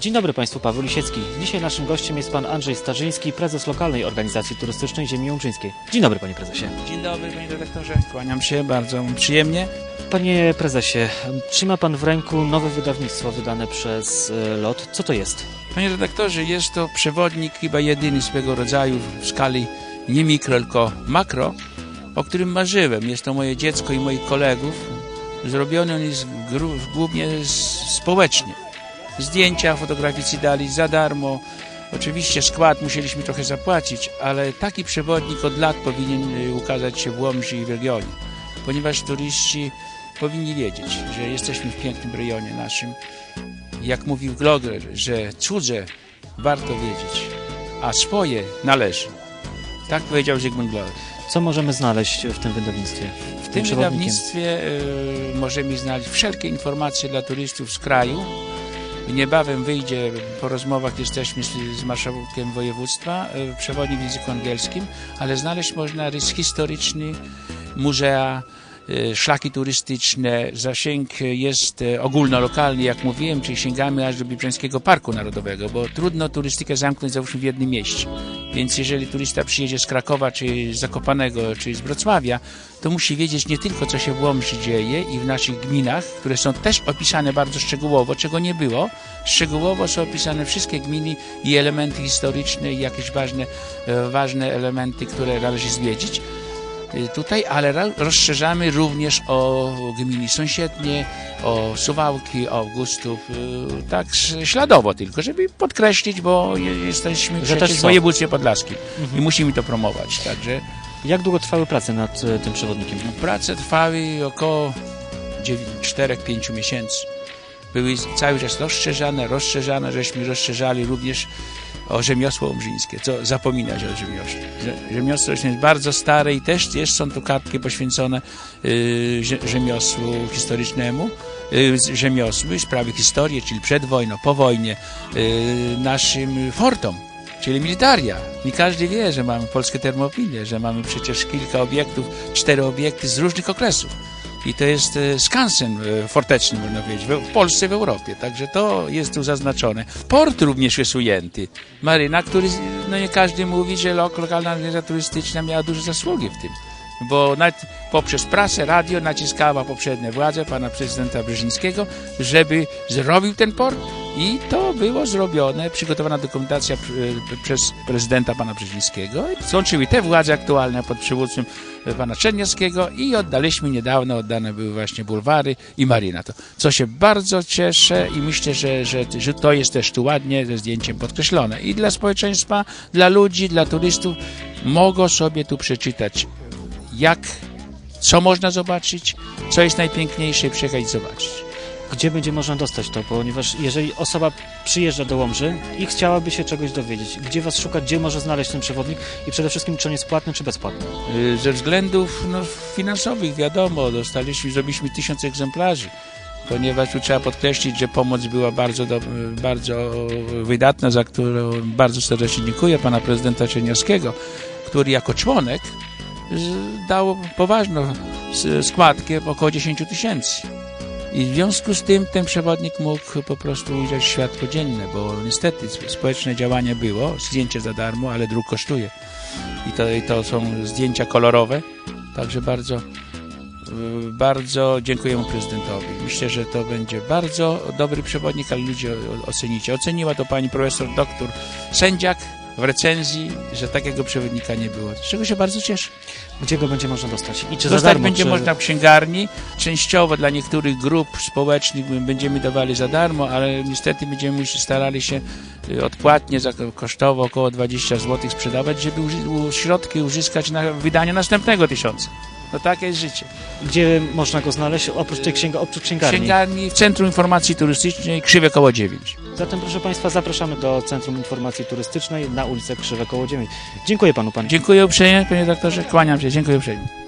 Dzień dobry Państwu, Paweł Lisiecki. Dzisiaj naszym gościem jest Pan Andrzej Starzyński, prezes lokalnej organizacji turystycznej Ziemi Łączyńskiej. Dzień dobry Panie Prezesie. Dzień dobry, panie redaktorze. Kłaniam się bardzo przyjemnie. Panie Prezesie, trzyma Pan w ręku nowe wydawnictwo wydane przez e, LOT. Co to jest? Panie redaktorze, jest to przewodnik chyba jedyny swego rodzaju w skali nie mikro, tylko makro, o którym marzyłem. Jest to moje dziecko i moich kolegów. Zrobiony on jest głównie społecznie. Zdjęcia fotograficy dali za darmo. Oczywiście skład musieliśmy trochę zapłacić, ale taki przewodnik od lat powinien y, ukazać się w Łomży i w regionie, ponieważ turyści powinni wiedzieć, że jesteśmy w pięknym rejonie naszym. Jak mówił Glogger, że cudze warto wiedzieć, a swoje należy. Tak powiedział Zygmunt Glogger. Co możemy znaleźć w tym wydawnictwie? W tym wydawnictwie y, możemy znaleźć wszelkie informacje dla turystów z kraju. Niebawem wyjdzie, po rozmowach jesteśmy z, z marszałkiem województwa, y, przewodnik w języku angielskim, ale znaleźć można rys historyczny, muzea, szlaki turystyczne. Zasięg jest y, ogólnolokalny, jak mówiłem, czyli sięgamy aż do Biebrzańskiego Parku Narodowego, bo trudno turystykę zamknąć załóżmy w jednym mieście. Więc jeżeli turysta przyjedzie z Krakowa, czy z Zakopanego, czy z Wrocławia, to musi wiedzieć nie tylko, co się w Łomży dzieje i w naszych gminach, które są też opisane bardzo szczegółowo, czego nie było. Szczegółowo są opisane wszystkie gminy i elementy historyczne i jakieś ważne, e, ważne elementy, które należy zwiedzić y, tutaj, ale rozszerzamy również o gminy sąsiednie, o Suwałki, o Augustów, y, tak śladowo tylko, żeby podkreślić, bo je- jesteśmy Że też w województwie podlaskim Mhm. i musimy to promować, także Jak długo trwały prace nad e, tym przewodnikiem? prace trwały około 4-5 miesięcy. Były cały czas rozszerzane, rozszerzane, żeśmy rozszerzali również o rzemiosło łomżyńskie, co zapominać o rzemiośle. Rze- Rzemiosło jest bardzo stare i też jest, są tu kartki poświęcone y, rzemiosłu historycznemu, y, rzemiosłu i sprawy historii, czyli przed wojną, po wojnie, y, naszym fortom, czyli militaria. Nie każdy wie, że mamy polskie termopile, że mamy przecież kilka obiektów, cztery obiekty z różnych okresów. I to jest e, skansen e, forteczny, można powiedzieć, w Polsce, w Europie. Także to jest tu zaznaczone. Port również jest ujęty. Maryna, który, no nie każdy mówi, że lok, lokalna organizacja turystyczna miała duże zasługi w tym. Bo poprzez prasę, radio naciskała poprzednie władze pana prezydenta Brzezińskiego, żeby zrobił ten port i to było zrobione, przygotowana dokumentacja e, przez prezydenta pana Brzezińskiego. Złączyły te władze aktualne pod przywództwem e, pana Czerniowskiego i oddaliśmy niedawno, oddane były właśnie bulwary i marina. To, co się bardzo cieszę i myślę, że, że, że to jest też tu ładnie ze zdjęciem podkreślone. I dla społeczeństwa, dla ludzi, dla turystów mogą sobie tu przeczytać jak, co można zobaczyć, co jest najpiękniejsze i przyjechać zobaczyć. Gdzie będzie można dostać to? Ponieważ jeżeli osoba przyjeżdża do Łomży i chciałaby się czegoś dowiedzieć, gdzie Was szukać, gdzie może znaleźć ten przewodnik i przede wszystkim, czy on jest płatny, czy bezpłatny? Y, Ze względów no, finansowych, wiadomo, dostaliśmy, zrobiliśmy tysiąc egzemplarzy, ponieważ tu trzeba podkreślić, że pomoc była bardzo, do, bardzo wydatna, za którą bardzo serdecznie dziękuję pana prezydenta Czerniowskiego, który jako członek z- dał poważną składkę około 10 tysięcy. I w związku z tym ten przewodnik mógł po prostu ujrzeć światło dzienne, bo niestety społeczne działanie było, zdjęcie za darmo, ale druk kosztuje. I to, I to są zdjęcia kolorowe, także bardzo, bardzo dziękujemy prezydentowi. Myślę, że to będzie bardzo dobry przewodnik, ale ludzie ocenicie. Oceniła to pani profesor doktor Sędziak w recenzji, że takiego przewodnika nie było, z czego się bardzo cieszę. Gdzie go będzie można dostać? I czy za Dostać darmo? będzie czy... można w księgarni, częściowo dla niektórych grup społecznych będziemy dawali za darmo, ale niestety będziemy starali się y, odpłatnie, za, kosztowo około 20 zł sprzedawać, żeby środki uzyskać na wydanie następnego tysiąca. No takie jest życie. Gdzie można go znaleźć oprócz tej księga, oprócz księgarni? księgarni w Centrum Informacji Turystycznej Krzywe koło 9. Zatem proszę Państwa, zapraszamy do Centrum Informacji Turystycznej na ulicę Krzywe koło 9. Dziękuję Panu Panie. Dziękuję uprzejmie, panie doktorze, kłaniam się, dziękuję uprzejmie.